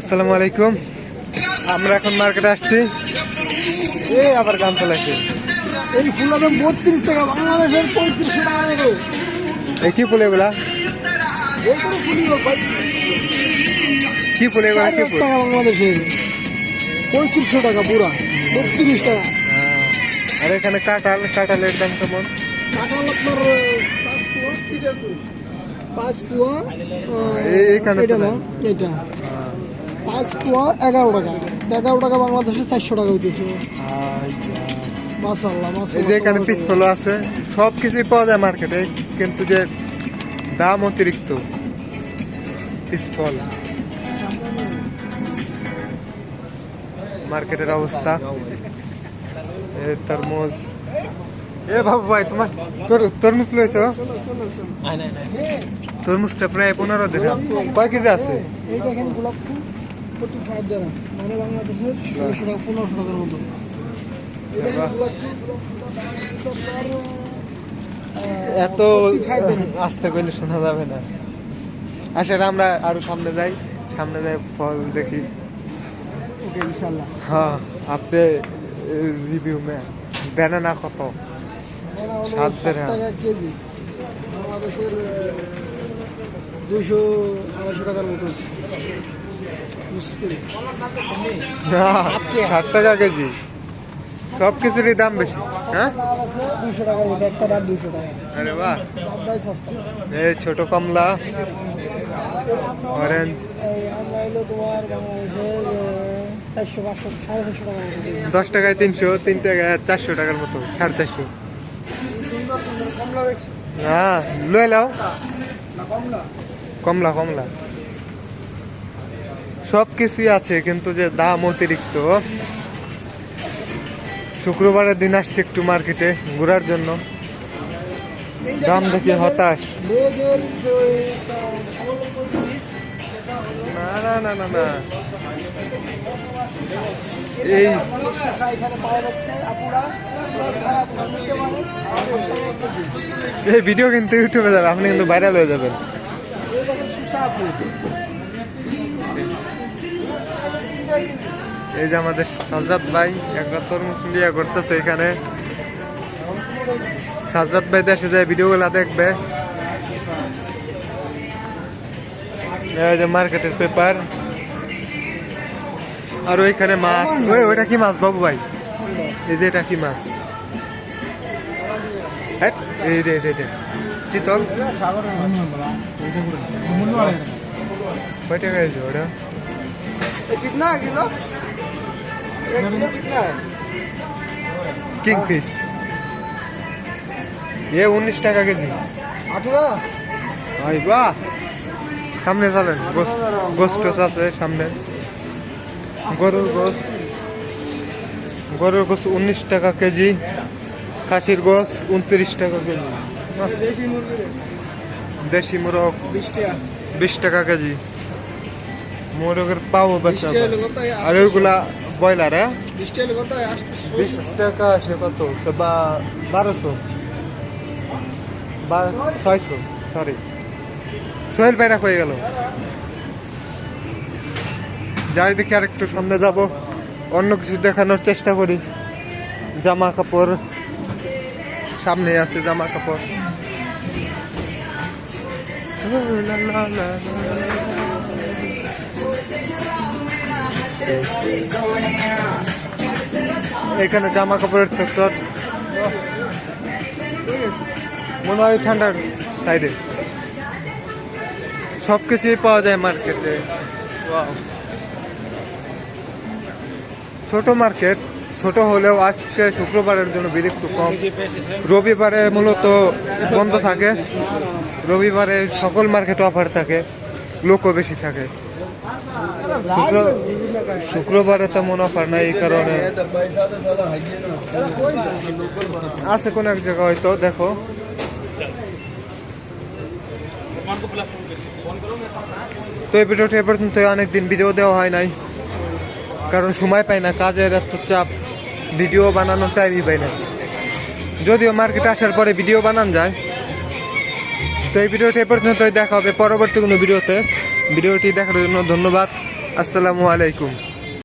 আসসালামু আলাইকুম। আমরা এখন মার্কেটে আসছি। এই আবার গান চালাইছে। এই ফুলের দাম বত্রিশ টাকা বাংলাদেশের পঁয়ত্রিশশো টাকা নেবে এই কি ফুল এগুলা? ফুলি কি ফুল এগুলা? কি ফুল? টাকা বাংলাদেশের। পঁয়ত্রিশশো টাকা পুরা বত্রিশ টাকা। হ্যাঁ। আর এখানে কাঁঠাল কাঁঠালের দাম কেমন? কাঁঠাল আপনার পাঁচ কুয়া পাঁচ কুয়া এইখানে এটা না এটা। পাঁচ কুয়া এগারো টাকা। এগারো টাকা বাংলাদেশে চারশো টাকা হইতেছে। মাসাল্লাহ এই যে এখানে পিস ফলো আছে সব কিছুই পাওয়া যায় মার্কেটে কিন্তু যে দাম অতিরিক্ত পিস ফল মার্কেটের অবস্থা। এ তরমুজ। এ বাবু ভাই তোমার তরমুজ লয়েছ তরমুজটা প্রায় পনেরো দিন। কয় কেজি আছে? এই দেখেন গোলাপ ফুল। মানে টাকা পনেরোশো মতো। এত আস্তে করলে শোনা যাবে না। আচ্ছা, আসলে আমরা আরও সামনে যাই। সামনে যাই ফল দেখি। হ্যাঁ আপনি রিভিউ মে ব্যানানা কত? সাত টাকা কেজি। আমাদের দুশো আড়াইশো টাকার মতো। ষাট টাকা কেজি। সব কিছুরই দাম বেশি। হ্যাঁ? দুইশো টাকার একটা ডাব দুইশো টাকা আরে বাহ। এই ছোট কমলা অরেঞ্জ চারশো দশ টাকায় তিনশো, তিন টাকায় চারশো টাকার মতো, সাড়ে চারশো। হ্যাঁ লয়ে লাও কমলা কমলা। সব কিছুই আছে, কিন্তু যে দাম অতিরিক্ত। শুক্রবারের দিন আসছে একটু মার্কেটে ঘোরার জন্য। দাম দেখে হতাশ। না না না না না। এই ভিডিও কিন্তু ইউটিউবে যাবে, আপনি কিন্তু ভাইরাল হয়ে যাবেন। এই যে আমাদের সাজ্জাদ ভাই একটা তরমুজ দিয়ে করতেছে এখানে। সাজ্জাদ ভাই দেশে যায় ভিডিওগুলো দেখবে। এই যে মার্কেটের পেপার। আর ওইখানে মাছ। ওই ওইটা কি মাছ বাবু ভাই? এই যে এটা কি মাছ? হ্যাঁ, এই রে রে চিতল। কয় ওটা? कितना है किलो एक किलो कितना है কিংফিশ এ উনিশ টাকা কেজি अठारह ভাই বাহ সামনে চলেন গোস্ট আছে সামনে গরুর গোস গরুর গোস উনিশ টাকা কেজি খাসির গোস উনত্রিশ টাকা কেজি বাহ, देसी मुर्गी দেশি মোরগ बीस टाका বিশ টাকা কেজি মোরগের পাও বেচা আর ওইগুলা ব্রয়লার হ্যাঁ? বিশ টাকা আসে কত? বা বারোশো। ছয়শো সরি সোহেল ভাইরা হয়ে গেল? যাই দেখি আর একটু সামনে যাব। অন্য কিছু দেখানোর চেষ্টা করি। জামা কাপড়। সামনে আছে জামা কাপড়। এখানে জামা কাপড়ের সেক্টর মনে হয় ঠান্ডার সাইডে সব কিছুই পাওয়া যায় মার্কেটে ছোট মার্কেট ছোট হলেও আজকে শুক্রবারের জন্য ভিড় কম। রবিবারে মূলত বন্ধ থাকে। রবিবারে সকল মার্কেটে অফার থাকে। লোকও বেশি থাকে। শুক্র, শুক্রবারে তেমন অফার নাই এই কারণে। আছে কোন এক জায়গা হয়তো, দেখো। তো এই ভিডিওটি এ পর্যন্ত, অনেকদিন ভিডিও দেওয়া হয় নাই। কারণ সময় পাই না, কাজের এত চাপ। ভিডিও বানানোর টাইমই পাই না। যদিও মার্কেটে আসার পরে ভিডিও বানান যায় তো এই ভিডিওটি এ পর্যন্তই, দেখা হবে পরবর্তী কোনো ভিডিওতে। ভিডিওটি দেখার জন্য ধন্যবাদ। আসসালামু আলাইকুম।